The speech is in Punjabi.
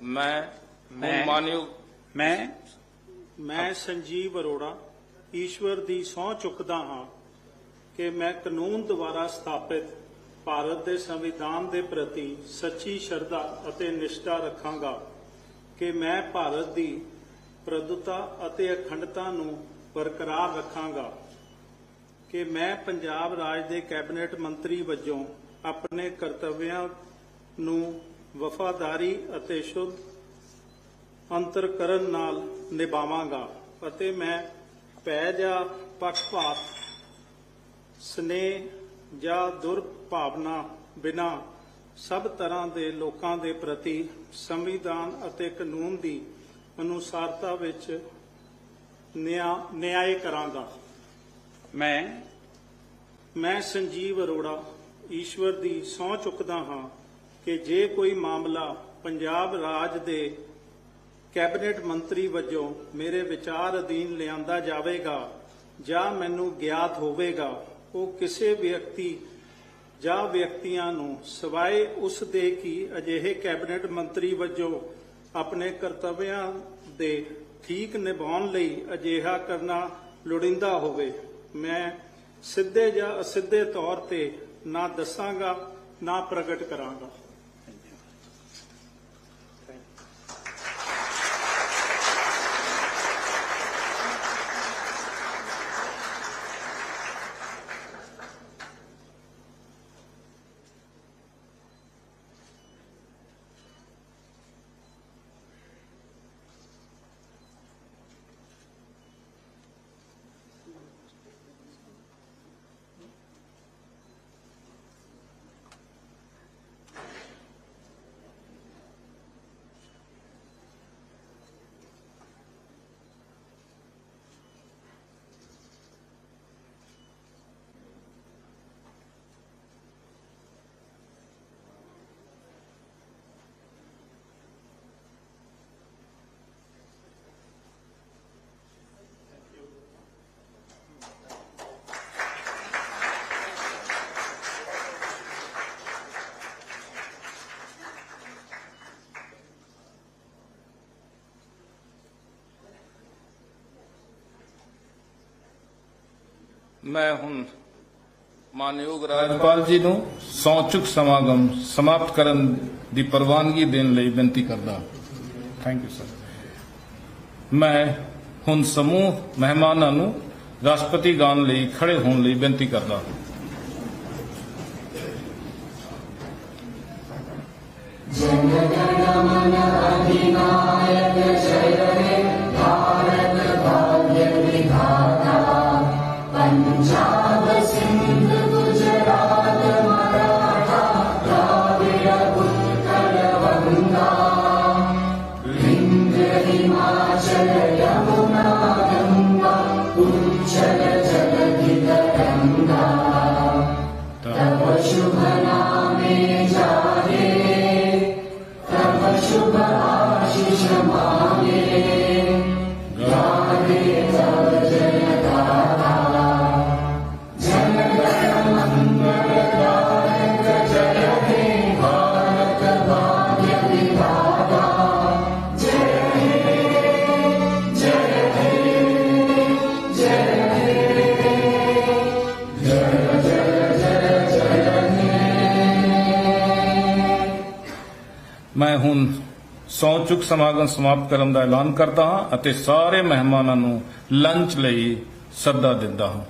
ਮੈਂ ਮੈਂ- ਹੁਣ ਮਾਨਯੋਗ ਮੈਂ ਮੈਂ ਸੰਜੀਵ ਅਰੋੜਾ ਈਸ਼ਵਰ ਦੀ ਸਹੁੰ ਚੁੱਕਦਾ ਹਾਂ ਕਿ ਮੈਂ ਕਾਨੂੰਨ ਦੁਆਰਾ ਸਥਾਪਿਤ ਭਾਰਤ ਦੇ ਸੰਵਿਧਾਨ ਦੇ ਪ੍ਰਤੀ ਸੱਚੀ ਸ਼ਰਧਾ ਅਤੇ ਨਿਸ਼ਠਾ ਰੱਖਾਂਗਾ ਕਿ ਮੈਂ ਭਾਰਤ ਦੀ ਪ੍ਰਭੁਤਾ ਅਤੇ ਅਖੰਡਤਾ ਨੂੰ ਬਰਕਰਾਰ ਰੱਖਾਂਗਾ ਕਿ ਮੈਂ ਪੰਜਾਬ ਰਾਜ ਦੇ ਕੈਬਨਿਟ ਮੰਤਰੀ ਵਜੋਂ ਆਪਣੇ ਕਰਤੱਵਿਆਂ ਨੂੰ ਵਫਾਦਾਰੀ ਅਤੇ ਸ਼ੁੱਧ ਅੰਤਰਕਰਨ ਨਾਲ ਨਿਭਾਵਾਂਗਾ ਅਤੇ ਮੈਂ ਭੈ ਜਾਂ ਪੱਖਪਾਤ ਸਨੇਹ ਜਾਂ ਦੁਰਭਾਵਨਾ ਬਿਨਾ ਸਭ ਤਰ੍ਹਾਂ ਦੇ ਲੋਕਾਂ ਦੇ ਪ੍ਰਤੀ ਸੰਵਿਧਾਨ ਅਤੇ ਕਾਨੂੰਨ ਦੀ ਅਨੁਸਾਰਤਾ ਵਿੱਚ ਨਿਆਂ ਨਿਆਂ ਕਰਾਂਗਾ। ਮੈਂ ਮੈਂ ਸੰਜੀਵ ਅਰੋੜਾ ਈਸ਼ਵਰ ਦੀ ਸਹੁੰ ਚੁੱਕਦਾ ਹਾਂ। ਕਿ ਜੇ ਕੋਈ ਮਾਮਲਾ ਪੰਜਾਬ ਰਾਜ ਦੇ ਕੈਬਨਿਟ ਮੰਤਰੀ ਵਜੋਂ ਮੇਰੇ ਵਿਚਾਰ ਅਧੀਨ ਲਿਆਂਦਾ ਜਾਵੇਗਾ ਜਾਂ ਮੈਨੂੰ ਗਿਆਤ ਹੋਵੇਗਾ, ਉਹ ਕਿਸੇ ਵਿਅਕਤੀ ਜਾਂ ਵਿਅਕਤੀਆਂ ਨੂੰ ਸਿਵਾਏ ਉਸ ਦੇ ਕਿ ਅਜਿਹੇ ਕੈਬਨਿਟ ਮੰਤਰੀ ਵਜੋਂ ਆਪਣੇ ਕਰਤੱਵਿਆਂ ਦੇ ਠੀਕ ਨਿਭਾਉਣ ਲਈ ਅਜਿਹਾ ਕਰਨਾ ਲੋੜੀਂਦਾ ਹੋਵੇ। ਮੈਂ ਸਿੱਧੇ ਜਾਂ ਅਸਿੱਧੇ ਤੌਰ ਤੇ ਨਾ ਦੱਸਾਂਗਾ, ਨਾ ਪ੍ਰਗਟ ਕਰਾਂਗਾ। ਮੈਂ ਹੁਣ ਮਾਨਯੋਗ ਰਾਜਪਾਲ ਜੀ ਨੂੰ ਸੌਚੁਕ ਸਮਾਗਮ ਸਮਾਪਤ ਕਰਨ ਦੀ ਪ੍ਰਵਾਨਗੀ ਦੇਣ ਲਈ ਬੇਨਤੀ ਕਰਦਾ ਥੈਂਕ ਯੂ ਸਰ ਮੈਂ ਹੁਣ ਸਮੂਹ ਮਹਿਮਾਨਾਂ ਨੂੰ ਰਾਸ਼ਟਰਪਤੀ ਗਾਨ ਲਈ ਖੜੇ ਹੋਣ ਲਈ ਬੇਨਤੀ ਕਰਦਾ ਹਾਂ। 主的爱是什么？ਹੁਣ ਸੌਚੁਕ ਸਮਾਗਮ ਸਮਾਪਤ ਕਰਨ ਦਾ ਐਲਾਨ ਕਰਦਾ ਹਾਂ ਅਤੇ ਸਾਰੇ ਮਹਿਮਾਨਾਂ ਨੂੰ ਲੰਚ ਲਈ ਸੱਦਾ ਦਿੰਦਾ ਹਾਂ।